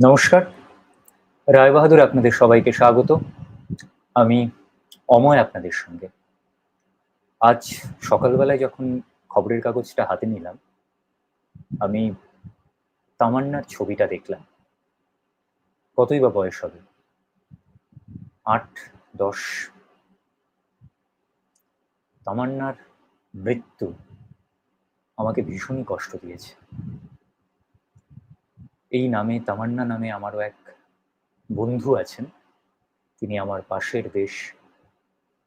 নমস্কার। রায় বাহাদুর আপনাদের সবাইকে স্বাগত। আমি অময় আপনাদের সঙ্গে। আজ সকালবেলায় যখন খবরের কাগজটা হাতে নিলাম, আমি তামান্নার ছবিটা দেখলাম। কতই বা বয়স হবে? আট, দশ। তামান্নার মৃত্যু আমাকে ভীষণই কষ্ট দিয়েছে। এই নামে, তামান্না নামে আমারও এক বন্ধু আছেন। তিনি আমার পাশের দেশ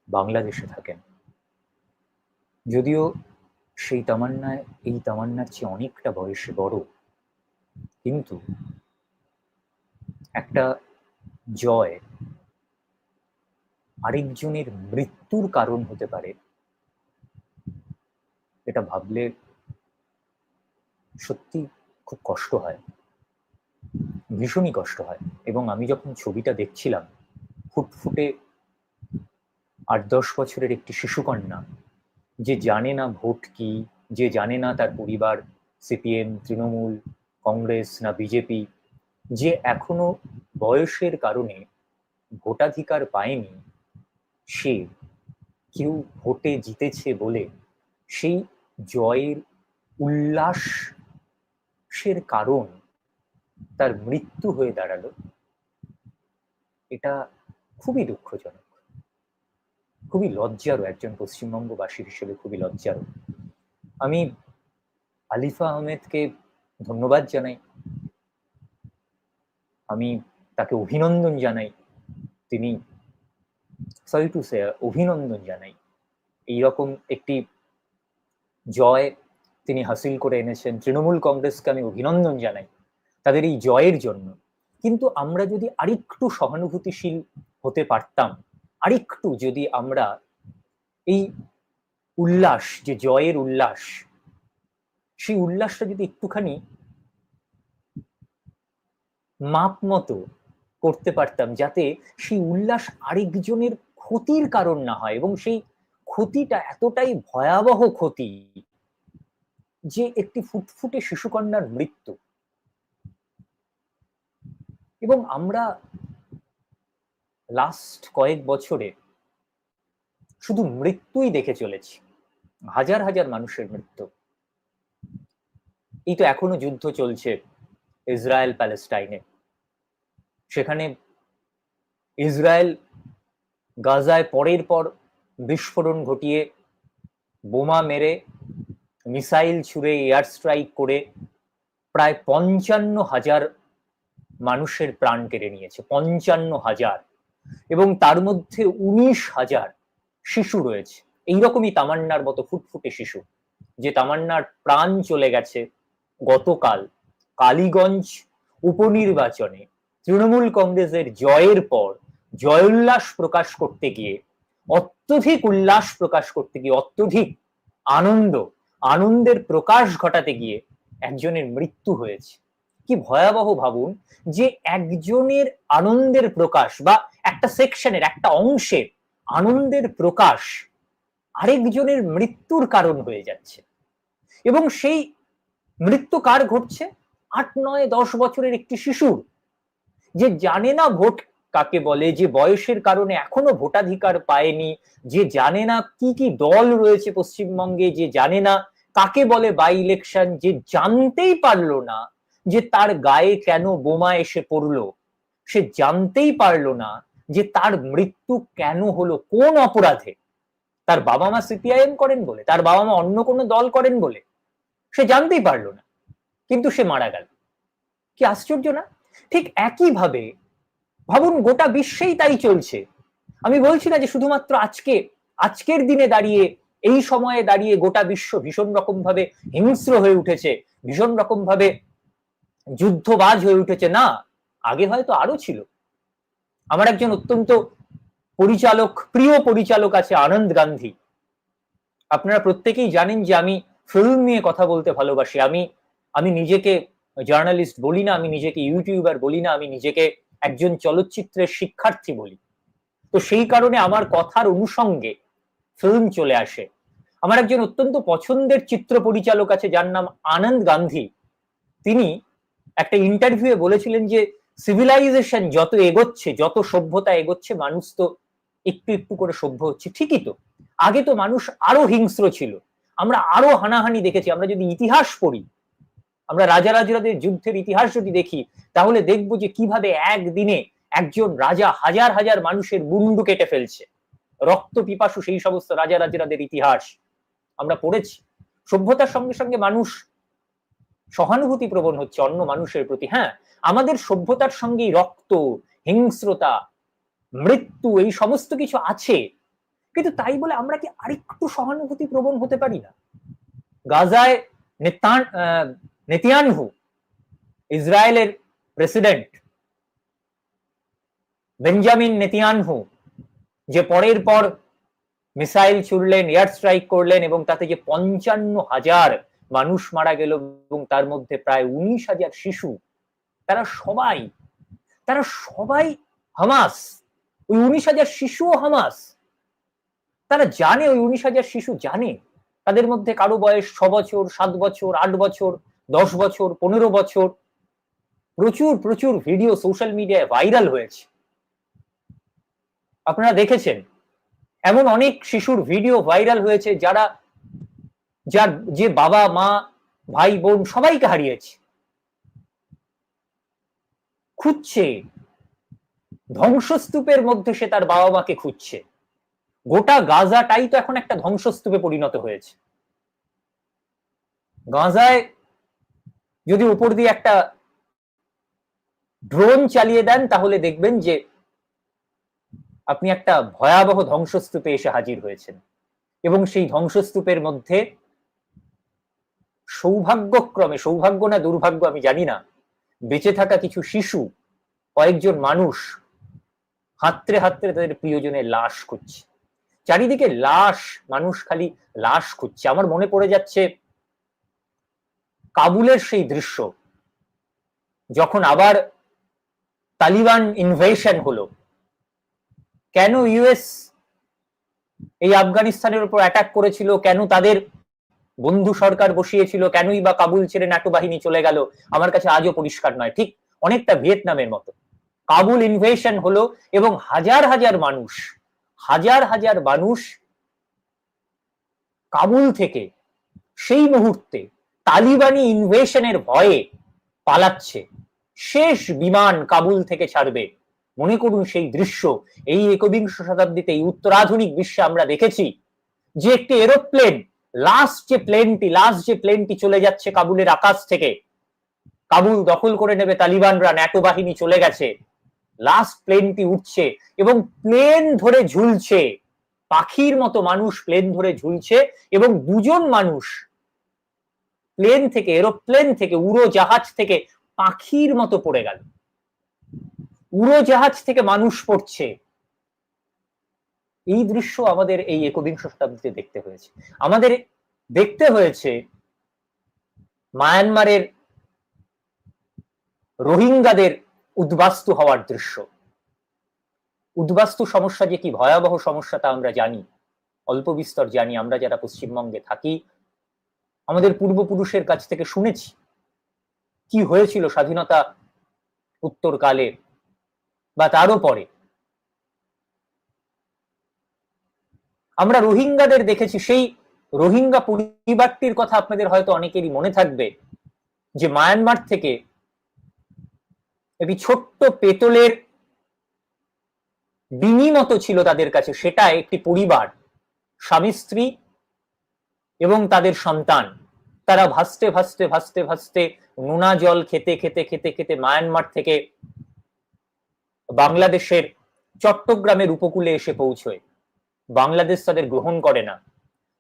বাংলাদেশে থাকেন। যদিও সেই তামান্নায়, এই তামান্নার চেয়ে অনেকটা বয়সে বড়। কিন্তু একটা জয় আরেকজনের মৃত্যুর কারণ হতে পারে, এটা ভাবলে সত্যি খুব কষ্ট হয়। ভীষণই কষ্ট হয়। এবং আমি যখন ছবিটা দেখছিলাম, ফুটফুটে আট দশ বছরের একটি শিশুকন্যা, যে জানে না ভোট কি, যে জানে না তার পরিবার, সিপিএম, তৃণমূল, কংগ্রেস না বিজেপি, যে এখনও বয়সের কারণে ভোটাধিকার পায়নি, সে কেউ ভোটে জিতেছে বলে সেই জয়ের উল্লাসের কারণ তার মৃত্যু হয়ে দাঁড়াল, এটা খুবই দুঃখজনক। খুবই লজ্জারও একজন পশ্চিমবঙ্গবাসী হিসেবে খুবই লজ্জারও। আমি আলিফা আহমেদকে ধন্যবাদ জানাই। আমি তাকে অভিনন্দন জানাই। তিনি সরি টু সে অভিনন্দন জানাই। এইরকম একটি জয় তিনি হাসিল করে এনেছেন। তৃণমূল কংগ্রেসকে আমি অভিনন্দন জানাই। তাদের এই জয়ের জন্য। কিন্তু আমরা যদি আরেকটু সহানুভূতিশীল হতে পারতাম, আরেকটু যদি আমরা এই উল্লাস, যে জয়ের উল্লাস, সেই উল্লাসটা যদি একটুখানি মাপ মতো করতে পারতাম, যাতে সেই উল্লাস আরেকজনের ক্ষতির কারণ না হয় এবং সেই ক্ষতিটা এতটাই ভয়াবহ ক্ষতি যে একটি ফুটফুটে শিশুকন্যার মৃত্যু। এবং আমরা লাস্ট কয়েক বছরে শুধু মৃত্যুই দেখে চলেছি, হাজার হাজার মানুষের মৃত্যু। এই তো এখনও যুদ্ধ চলছে ইসরায়েল প্যালেস্টাইনে। সেখানে ইসরায়েল গাজায় পরের পর বিস্ফোরণ ঘটিয়ে বোমা মেরে, মিসাইল ছুড়ে, এয়ার স্ট্রাইক করে প্রায় পঞ্চান্ন হাজার মানুষের প্রাণ কেড়ে নিয়েছে, পঞ্চান্ন হাজার। এবং তার মধ্যে উনিশ হাজার শিশু রয়েছে। এইরকমই তামান্নার মতো ফুটফুটে শিশু, যে তামান্নার প্রাণ চলে গেছে গতকাল কালীগঞ্জ উপনির্বাচনে। তৃণমূল কংগ্রেসের জয়ের পর জয়োল্লাস প্রকাশ করতে গিয়ে, অত্যধিক উল্লাস প্রকাশ করতে গিয়ে, অত্যধিক আনন্দ, আনন্দের প্রকাশ ঘটাতে গিয়ে একজনের মৃত্যু হয়েছে। কি ভয়াবহ ভাবুন যে একজনের আনন্দের প্রকাশ বা একটা সেকশনের একটা অংশের আনন্দের প্রকাশ আরেকজনের মৃত্যুর কারণ হয়ে যাচ্ছে। এবং সেই মৃত্যু কার ঘটছে? আট, নয়, দশ বছরের একটি শিশুর। যে জানে না ভোট কাকে বলে, যে বয়সের কারণে এখনও ভোটাধিকার পায়নি, যে জানে না কি কি দল রয়েছে পশ্চিমবঙ্গে, যে জানে না কাকে বলে বাই ইলেকশন যে জানতেই পারল না যে তার গায়ে কেন বোমা এসে পড়ল, সে জানতেই পারল না যে তার মৃত্যু কেন হলো, কোন অপরাধে। তার বাবা মা সিপিআইএম করেন বলে, তার বাবা মা অন্য কোনো দল করেন বলে, সে জানতেই পারল না। কিন্তু সে মারা গেল। কি আশ্চর্য না? ঠিক একইভাবে, ভাবুন গোটা বিশ্বেই তাই চলছে। আমি বলছি না যে শুধুমাত্র আজকে, আজকের দিনে দাঁড়িয়ে, এই সময়ে দাঁড়িয়ে গোটা বিশ্ব ভীষণ রকম ভাবে হিংস্র হয়ে উঠেছে, ভীষণ রকম ভাবে যুদ্ধবাজ হয়ে উঠেছে। না, আগে হয়তো আরও ছিল। আমার একজন অত্যন্ত পরিচালক, প্রিয় পরিচালক আছে আনন্দ গান্ধী। আপনারা প্রত্যেকেই জানেন যে আমি ফিল্ম নিয়ে কথা বলতে ভালোবাসি। আমি আমি নিজেকে জার্নালিস্ট বলি না, আমি নিজেকে ইউটিউবার বলি না, আমি নিজেকে একজন চলচ্চিত্রের শিক্ষার্থী বলি। তো সেই কারণে আমার কথার অনুষঙ্গে ফিল্ম চলে আসে। আমার একজন অত্যন্ত পছন্দের চিত্র পরিচালক আছে, যার নাম আনন্দ গান্ধী। তিনি একটা ইন্টারভিউয়ে বলেছিলেন যে সিভিলাইজেশন যত এগোচ্ছে, যত সভ্যতা এগোচ্ছে, মানুষ তো একটু একটু করে সভ্য হচ্ছে, ঠিকই তো। আগে তো মানুষ আরও হিংস্র ছিল। আমরা আরও হানাহানি দেখেছি। আমরা যদি ইতিহাস পড়ি, আমরা রাজা রাজাদের যুদ্ধের ইতিহাস যদি দেখি, তাহলে দেখব যে কীভাবে একদিনে একজন রাজা হাজার হাজার মানুষের মুন্ডু কেটে ফেলছে। রক্ত পিপাসু সেই সমস্ত রাজা রাজাদের ইতিহাস আমরা পড়েছি। সভ্যতার সঙ্গে সঙ্গে মানুষ সহানুভূতি প্রবণ হচ্ছে অন্য মানুষের প্রতি হ্যাঁ? আমাদের সভ্যতার সঙ্গেই রক্ত, হিংস্রতা, মৃত্যু, এই সমস্ত কিছু আছে। কিন্তু তাই বলে আমরা কি আরেকটু সহানুভূতি প্রবণ হতে পারি না? গাজায় নেতিয়ানহু ইসরায়েলের প্রেসিডেন্ট বেঞ্জামিন নেতিয়ানহু যে পরের পর মিসাইল ছুড়লেন, এয়ার স্ট্রাইক করলেন এবং তাতে যে পঞ্চান্ন হাজার মানুষ মারা গেল এবং তার মধ্যে প্রায় উনিশ হাজার শিশু, তারা সবাই তারা সবাই হামাস। ওই উনিশ হাজার শিশুও হামাস। তারা জানে, ওই উনিশ হাজার শিশু জানে। তাদের মধ্যে কারও বয়স ছ বছর, সাত বছর, আট বছর, দশ বছর, পনেরো বছর। প্রচুর প্রচুর ভিডিও সোশ্যাল মিডিয়ায় ভাইরাল হয়েছে। আপনারা দেখেছেন, এমন অনেক শিশুর ভিডিও ভাইরাল হয়েছে যারা যার যে বাবা, মা, ভাই, বোন সবাইকে হারিয়েছে। খুঁজছে। ধ্বংসস্তূপের মধ্যে সে তার বাবা মাকে খুঁজছে। গোটা গাজাটাই তো এখন একটা ধ্বংসস্তূপে পরিণত হয়েছে। গাজায় যদি উপর দিয়ে একটা ড্রোন চালিয়ে দেন, তাহলে দেখবেন যে আপনি একটা ভয়াবহ ধ্বংসস্তূপে এসে হাজির হয়েছেন। এবং সেই ধ্বংসস্তূপের মধ্যে সৌভাগ্যক্রমে, সৌভাগ্য না দুর্ভাগ্য আমি জানি না, বেঁচে থাকা কিছু শিশু, কয়েকজন মানুষ হাতরে হাতরে তাদের প্রিয়জনের লাশ খুঁজছে। চারিদিকে লাশ, মানুষ খালি লাশ খুঁজছে। আমার মনে পড়ে যাচ্ছে, কাবুলের সেই দৃশ্য, যখন আবার তালিবান ইনভেশন হলো, কেন ইউএস এই আফগানিস্তানের উপর অ্যাটাক করেছিল, কেন তাদের বন্ধু সরকার বসিয়েছিল, কেনই বা কাবুল ছেড়ে নাটো বাহিনী চলে গেল? আমার কাছে আজও পরিষ্কার নয়। ঠিক অনেকটা ভিয়েতনামের মতো। কাবুল ইনভেশন হলো এবং হাজার হাজার মানুষ, হাজার হাজার মানুষ কাবুল থেকে সেই মুহূর্তে তালিবানি ইনভেশনের ভয়ে পালাচ্ছে। শেষ বিমান কাবুল থেকে ছাড়বে। মনে করুন সেই দৃশ্য। এই একবিংশ শতাব্দীতে এই উত্তরাধুনিক বিশ্বে আমরা দেখেছি যে একটি এরোপ্লেন লাস্ট যে প্লেনটি লাস্ট যে প্লেনটি চলে যাচ্ছে কাবুলের আকাশ থেকে, কাবুল দখল করে নেবে তালিবানরা ন্যাটো বাহিনী চলে গেছে। লাস্ট প্লেনটি উঠছে এবং প্লেন ধরে ঝুলছে। পাখির মতো মানুষ প্লেন ধরে ঝুলছে এবং দুজন মানুষ প্লেন থেকে এরোপ্লেন থেকে উড়ো জাহাজ থেকে পাখির মতো পড়ে গেল। উড়োজাহাজ থেকে মানুষ পড়ছে। এই দৃশ্য আমাদের এই একবিংশ শতাব্দীতে দেখতে হয়েছে। আমাদের দেখতে হয়েছে মায়ানমারের রোহিঙ্গাদের উদ্বাস্তু হওয়ার দৃশ্য। উদ্বাস্তু সমস্যা যে কি ভয়াবহ সমস্যা তা আমরা জানি। অল্প বিস্তর জানি, আমরা যারা পশ্চিমবঙ্গে থাকি, আমাদের পূর্বপুরুষের কাছ থেকে শুনেছি কি হয়েছিল স্বাধীনতা উত্তরকালে বা তারও পরে। আমরা রোহিঙ্গাদের দেখেছি, সেই রোহিঙ্গা পরিবারটির কথা আপনাদের হয়তো অনেকেরই মনে থাকবে, যে মায়ানমার থেকে একটি ছোট্ট পেতলের ডিঙি মতো ছিল তাদের কাছে। সেটা একটি পরিবার, স্বামী, স্ত্রী এবং তাদের সন্তান। তারা ভাসতে ভাসতে ভাসতে ভাসতে নোনা জল খেতে খেতে খেতে খেতে মায়ানমার থেকে বাংলাদেশের চট্টগ্রামের উপকূলে এসে পৌঁছয়। বাংলাদেশ তাদের গ্রহণ করে না।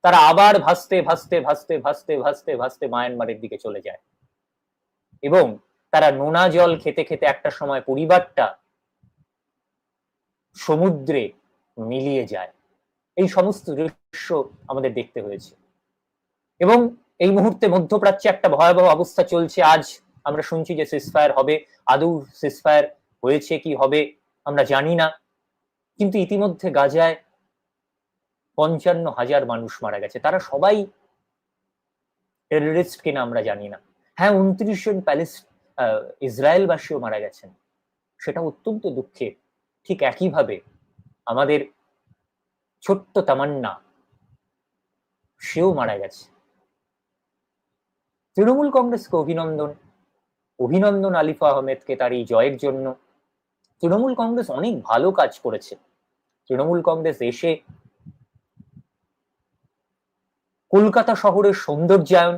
তারা আবার ভাসতে ভাসতে ভাসতে ভাসতে ভাসতে ভাসতে মায়ানমারের দিকে চলে যায়। এবং তারা নোনা জল খেতে খেতে একটা সময় পরিবারটা সমুদ্রে মিলিয়ে যায়। এই সমস্ত দৃশ্য আমাদের দেখতে হয়েছে। এবং এই মুহূর্তে মধ্যপ্রাচ্যে একটা ভয়াবহ অবস্থা চলছে। আজ আমরা শুনছি যে সিসফায়ার হবে। আদৌ সিসফায়ার হয়েছে কি হবে আমরা জানি না। কিন্তু ইতিমধ্যে গাজায় পঞ্চান্ন হাজার মানুষ মারা গেছে। তারা সবাই টেররিস্ট কিনা আমরা জানি না। হ্যাঁ উনত্রিশ জন ইসরায়েলবাসীও মারা গেছেন। সেটা অত্যন্ত দুঃখের। ঠিক একইভাবে আমাদের ছোট্ট তামান্না, সেও মারা গেছে। তৃণমূল কংগ্রেসকে অভিনন্দন। অভিনন্দন আলিফা আহমেদকে তার এই জয়ের জন্য। তৃণমূল কংগ্রেস অনেক ভালো কাজ করেছে। তৃণমূল কংগ্রেস এসে কলকাতা শহরের সৌন্দর্যায়ন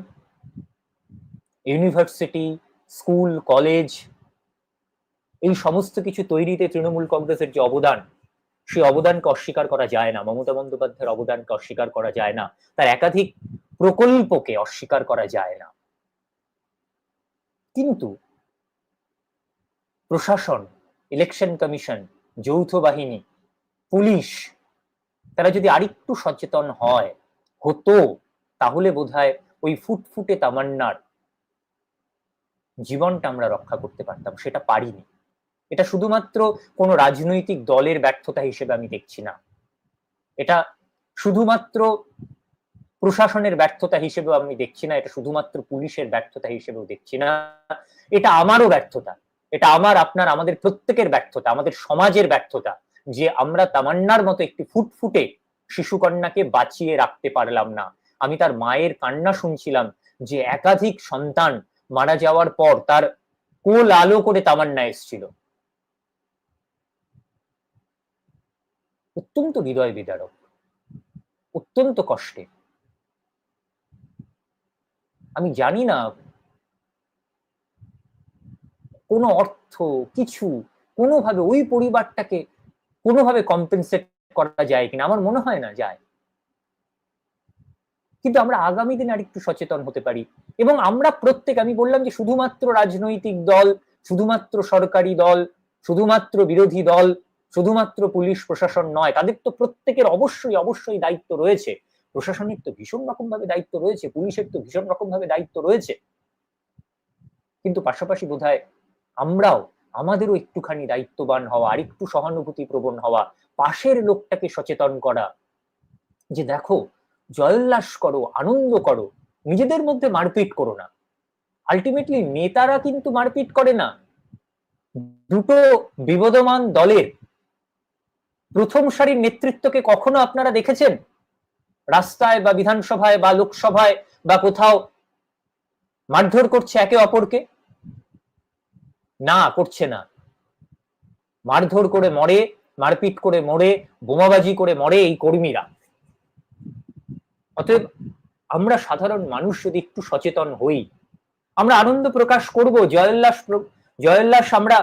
ইউনিভার্সিটি স্কুল কলেজ এই সমস্ত কিছু তৈরিতে তৃণমূল কংগ্রেসের যে অবদান, সেই অবদানকে অস্বীকার করা যায় না, মমতা বন্দ্যোপাধ্যায়ের অবদানকে অস্বীকার করা যায় না, তার একাধিক প্রকল্পকে অস্বীকার করা যায় না। কিন্তু প্রশাসন ইলেকশন কমিশন যৌথ বাহিনী, পুলিশ, তারা যদি আরেকটু সচেতন হয়, হতো তাহলে বোধহয় ওই ফুটফুটে তামান্নার জীবনটা আমরা রক্ষা করতে পারতাম, সেটা পারিনি। এটা শুধুমাত্র কোনো রাজনৈতিক দলের ব্যর্থতা হিসেবে আমি দেখছি না। এটা শুধুমাত্র প্রশাসনের ব্যর্থতা হিসেবেও আমি দেখছি না, এটা শুধুমাত্র পুলিশের ব্যর্থতা হিসেবেও দেখছি না। এটা আমারও ব্যর্থতা, এটা আমার, আপনার, আমাদের প্রত্যেকের ব্যর্থতা, আমাদের সমাজের ব্যর্থতা যে আমরা তামান্নার মতো একটি ফুটফুটে শিশুকন্যাকে বাঁচিয়ে রাখতে পারলাম না। আমি তার মায়ের কান্না শুনছিলাম যে একাধিক সন্তান মারা যাওয়ার পর তার কোল আলো করে তামান্না এসছিল। অত্যন্ত হৃদয় বিদারক, অত্যন্ত কষ্টে। আমি জানি না কোনো অর্থ, কিছু, কোনোভাবে ওই পরিবারটাকে কোনোভাবে কম্পেনসেট করা যায় কিনা, আমার মনে হয় না, যায়। কিন্তু আমরা আগামী দিনে আরেকটু সচেতন হতে পারি। এবং আমরা প্রত্যেক, আমি বললাম যে শুধুমাত্র রাজনৈতিক দল, শুধুমাত্র সরকারি দল, শুধুমাত্র বিরোধী দল, শুধুমাত্র পুলিশ প্রশাসন নয়, তাদের তো প্রত্যেকের অবশ্যই অবশ্যই দায়িত্ব রয়েছে। প্রশাসনের তো ভীষণ রকম ভাবে দায়িত্ব রয়েছে, পুলিশের তো ভীষণ রকম ভাবে দায়িত্ব রয়েছে। কিন্তু পাশাপাশি বোধ আমরাও, আমাদেরও একটুখানি দায়িত্ববান হওয়া আর একটু সহানুভূতি প্রবণ হওয়া, পাশের লোকটাকে সচেতন করা। যে দেখো জয়োল্লাস করো, আনন্দ করো, নিজেদের মধ্যে মারপিট করো না। আলটিমেটলি নেতারা কিন্তু মারপিট করে না। দুটো বিবদমান দলের প্রথম সারির নেতৃত্বকে কখনো আপনারা দেখেছেন? রাস্তায় বা বিধানসভায় বা লোকসভায় বা কোথাও মারধর করছে একে অপরকে? না, করছে না। মারধর করে মরে, মারপিট করে মরে, বোমাবাজি করে মরে এই কর্মীরা। অতএব আমরা সাধারণ মানুষ যদি একটু সচেতন হই, আমরা আনন্দ প্রকাশ করব, জয়োল্লাস জয়োল্লাস আমরা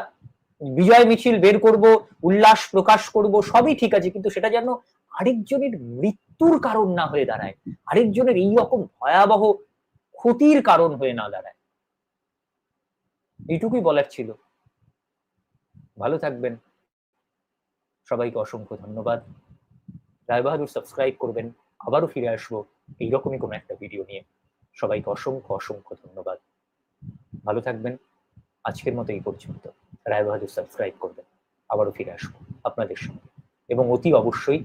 বিজয় মিছিল বের করব, উল্লাস প্রকাশ করব, সবই ঠিক আছে, কিন্তু সেটা যেন আরেকজনের মৃত্যুর কারণ না হয়ে দাঁড়ায়, আরেকজনের এই রকম ভয়াবহ ক্ষতির কারণ হয়ে না দাঁড়ায়। এইটুকুই বলার ছিল। ভালো থাকবেন। সবাইকে অসংখ্য ধন্যবাদ। রায়বাহাদুর সাবস্ক্রাইব করবেন। আবারও ফিরে আসব এইরকমই কোনো একটা ভিডিও নিয়ে। সবাইকে অসংখ্য অসংখ্য ধন্যবাদ। ভালো থাকবেন। আজকের মতো এই পর্যন্ত। রায়বাহাদুর সাবস্ক্রাইব করবেন। আবারও ফিরে আসব আপনাদের সঙ্গে। এবং অতি অবশ্যই